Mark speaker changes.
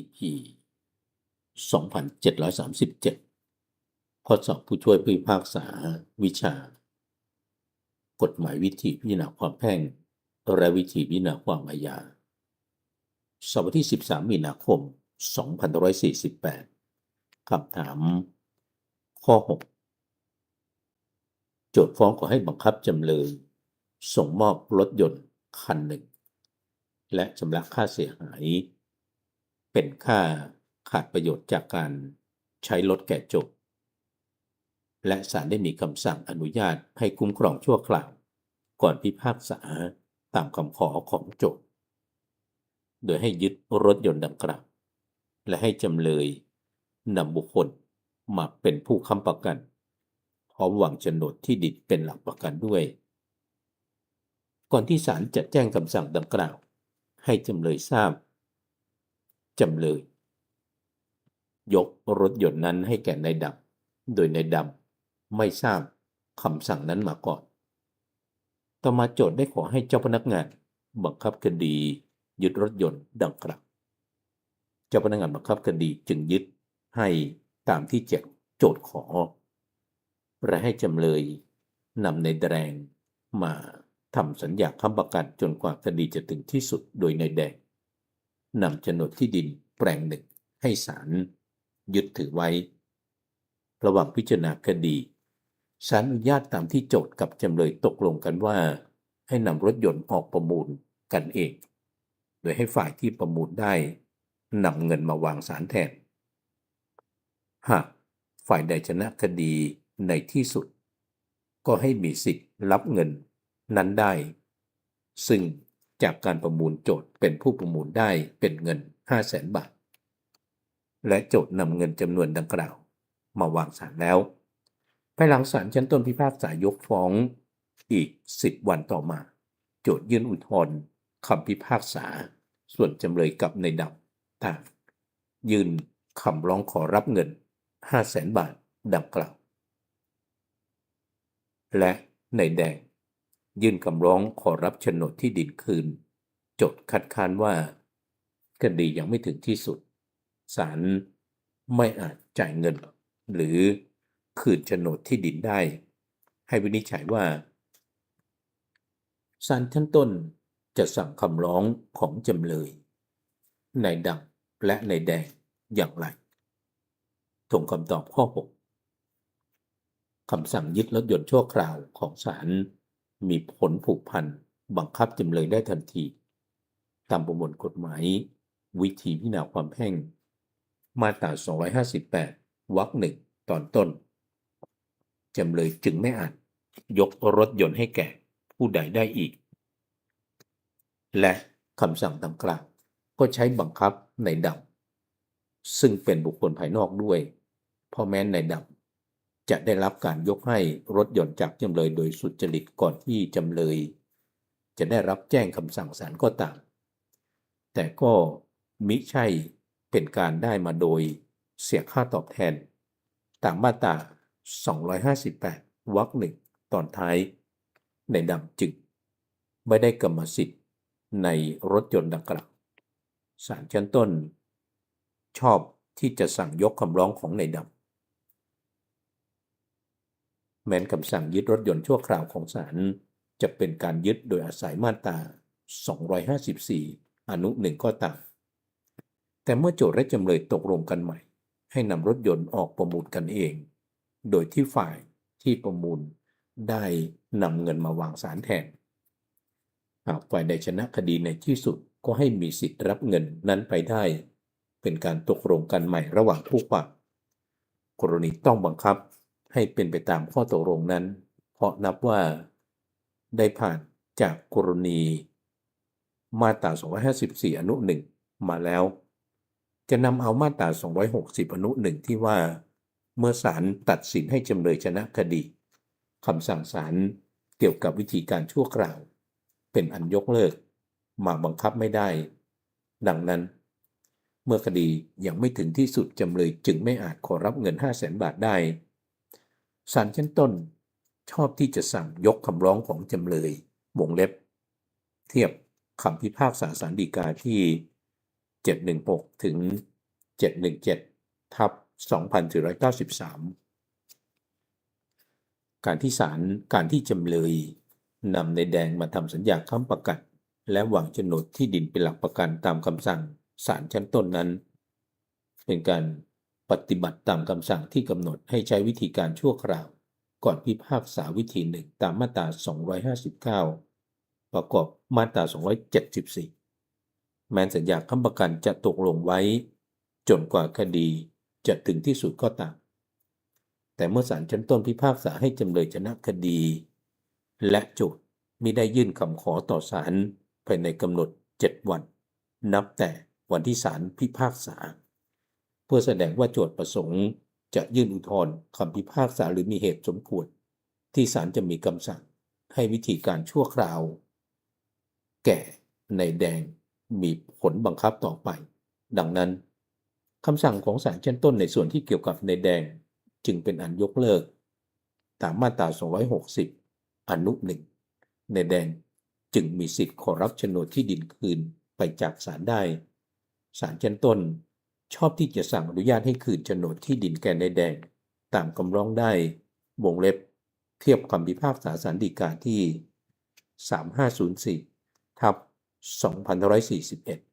Speaker 1: EP 2737 ข้อสอบผู้ช่วยผู้พิพากษา วิชา กฎหมายวิธีพิจารณาความแพ่ง และวิธีพิจารณาความอาญาสอบที่ 13 มีนาคม 2548 คำถาม ข้อ 6 โจทย์ฟ้องขอให้บังคับจำเลย ส่งมอบรถยนต์คันหนึ่ง และชำระค่าเสียหาย เป็นค่าขาดประโยชน์จากการใช้รถแก่จทย์และศาลได้มีคำสั่งอนุญาตให้คุ้มครองชั่วคราว ก่อนพิพากษาตามคำขอของโจทย์โดยให้ยึดรถยนต์ดังกล่าว และให้จำเลยนำบุคคลมาเป็นผู้ค้ำประกัน พร้อมวางโฉนดที่ดินเป็นหลักประกันด้วย ก่อนที่ศาลจะแจ้งคำสั่งดังกล่าว ให้จำเลยทราบ จำเลย ยกรถยนต์นั้นให้แก่นายดำโดยนายดำไม่ทราบคำสั่งนั้นมาก่อน ต่อมาโจทย์ได้ขอให้เจ้าพนักงานบังคับคดียึดรถยนต์ดังกล่าว เจ้าพนักงานบังคับคดีจึงยึดให้ตามที่แจกโจทย์ขอ และให้จำเลยนำในแดงมาทำสัญญาค้ำประกันจนกว่าคดีจะถึงที่สุดโดยในแดง นำโฉนดที่ดินแปลงหนึ่งให้ศาลยึดถือไว้ ระหว่างพิจารณาคดีศาลอนุญาตตามที่โจทย์กับจำเลยตกลงกันว่า ให้นำรถยนต์ออกประมูลกันเอง โดยให้ฝ่ายที่ประมูลได้นำเงินมาวางสารแทน หากฝ่ายใดชนะคดีในที่สุด ก็ให้มีสิทธิ์รับเงินนั้นได้ ซึ่ง จากการประมูลโจทย์เป็นผู้ประมูลได้เป็นเงิน 5 0 0แสนบาท และโจทย์นำเงินจำนวนดังกล่าว มาวางศาลแล้ว ภายหลังศาลชั้นต้นพิพากษายกฟ้องอีก 10 วันต่อมา โจทย์ยื่นอุทธรณ์คำพิพากษา ส่วนจำเลยกับในดำต่างยื่นคำร้องขอรับเงิน 5 0 0แสนบาทดังกล่าว และในแดง ยื่นคำร้องขอรับโฉนดที่ดินคืนจทย์คัดค้านว่าคดียังไม่ถึงที่สุด ศาลไม่อาจจ่ายเงิน หรือคืนโฉนดที่ดินได้ ให้วินิจฉัยว่าศาลชั้นต้นจะสั่งคำร้องของจำเลยในดำและในแดงอย่างไรถงคำตอบข้อ 6คำสั่งยึดรถยนต์ชั่วคราวของศาล มีผลผูกพันบังคับจำเลยได้ทันที ตามประมวลกฎหมาย วิธีพิจารณาความแพ่ง มาตรา 258 วรรคหนึ่งตอนต้น จำเลยจึงไม่อาจยกรถยนต์ให้แก่ผู้ใดได้อีก และคำสั่งดังกล่าวก็ใช้บังคับในดำซึ่งเป็นบุคคลภายนอกด้วย เพราะแม้ในดำ จะได้รับการยกให้รถยนต์จากจำเลยโดยสุจริตก่อนที่จำเลย จะได้รับแจ้งคำสั่งศาลก็ตาม แต่ก็มิใช่เป็นการได้มาโดยเสียค่าตอบแทน ตามมาตรา 258 วรรคหนึ่งตอนท้าย ในดำจึงไม่ได้กรรมสิทธิ์ในรถยนต์ดังกล่าวศาลชั้นต้น ชอบที่จะสั่งยกคำร้องของในดำ แม้นคำสั่งยึดรถยนต์ชั่วคราวของศาลจะเป็นการยึดโดยอาศัยมาตรา 254 อนุหนึ่งก็ตาม แต่เมื่อโจทย์และจำเลยตกลงกันใหม่ ให้นำรถยนต์ออกประมูลกันเอง โดยที่ฝ่ายที่ประมูลได้นำเงินมาวางสารแทน หากฝ่ายใดชนะคดีในที่สุดก็ให้มีสิทธิ์รับเงินนั้นไปได้ เป็นการตกลงกันใหม่ระหว่างผู้ความกรณีต้องบังคับ ให้เป็นไปตามข้อตกลงนั้น เพราะนับว่า ได้ผ่านจากกรณี มาตรา 254 อนุ 1 มาแล้ว จะนำเอามาตรา 260 อนุ 1 ที่ว่า เมื่อศาลตัดสินให้จำเลยชนะคดีคำสั่งศาลเกี่ยวกับวิธีการชั่วคราว เป็นอันยกเลิก มาบังคับไม่ได้ ดังนั้น เมื่อคดียังไม่ถึงที่สุดจำเลยจึงไม่อาจขอรับเงิน 5 0 0แสนบาทได้ ศาลชั้นต้นชอบที่จะสั่งยกคำร้องของจำเลยวงเล็บ เทียบคำพิพากษาสารดีกาที่ 716 ถึง 717 ทับ 2493 การที่ศาลการที่จำเลยนำในแดงมาทำสัญญาค้ำประกัน และวางโฉนดที่ดินเป็นหลักประกันตามคำสั่งศาลชั้นต้นนั้น เป็นการ ปฏิบัติตามคำสั่งที่กำหนดให้ใช้วิธีการชั่วคราว ก่อนพิพากษาวิธีหนึ่งตามมาตรา 259 ประกอบมาตรา 274 แม้สัญญาค้ำประกันจะตกลงไว้ จนกว่าคดีจะถึงที่สุดก็ตาม แต่เมื่อศาลชั้นต้นพิพากษาให้จำเลยชนะคดี และโจทย์มิได้ยื่นคำขอต่อศาลภายในกำหนด 7 วัน นับแต่วันที่ศาลพิพากษา พื่อแสดงว่าโจทย์ประสงค์ จะยื่นอุทธรณ์คำพิพากษาหรือมีเหตุสมควร ที่ศาลจะมีคำสั่งให้วิธีการชั่วคราว แก่ในแดงมีผลบังคับต่อไป ดังนั้นคำสั่งของศาลชั้นต้นในส่วนที่เกี่ยวกับในแดงจึงเป็นอันยกเลิก ตามมาตรา 260 อนุหนึ่งในแดงจึงมีสิทธิ์ขอรับโฉนดที่ดินคืนไปจากศาลได้ศาลชั้นต้น ชอบที่จะสั่งอนุญาตให้คืนโฉนดที่ดินแก่นายแดง ตามคำร้องได้ วงเล็บ เทียบคำพิพากษาสารดีกาที่ 3504 ทับ 2541